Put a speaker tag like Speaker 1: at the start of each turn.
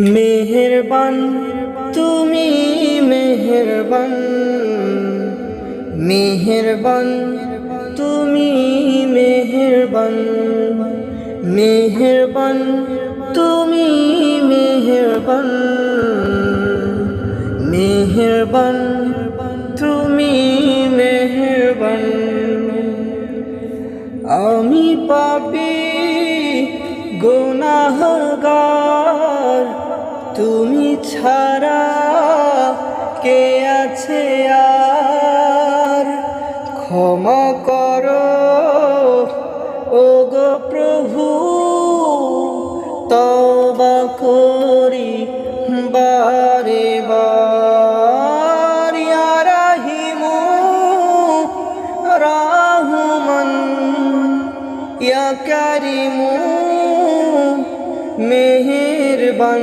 Speaker 1: মেহেরবান, তুমি মেহেরবান। মেহেরবান, তুমি মেহেরবান। মেহেরবান, তুমি মেহেরবান। মেহেরবান, তুমি মেহেরবান। আমি পাপি, গুনাহগার। তুমি ছাড়া কে আছে আর? ক্ষমা করো ও গো প্রভু তবা করি বারে বার। রাহিমু রাহুমান, ইয়া কারিমু, মেহেরবান।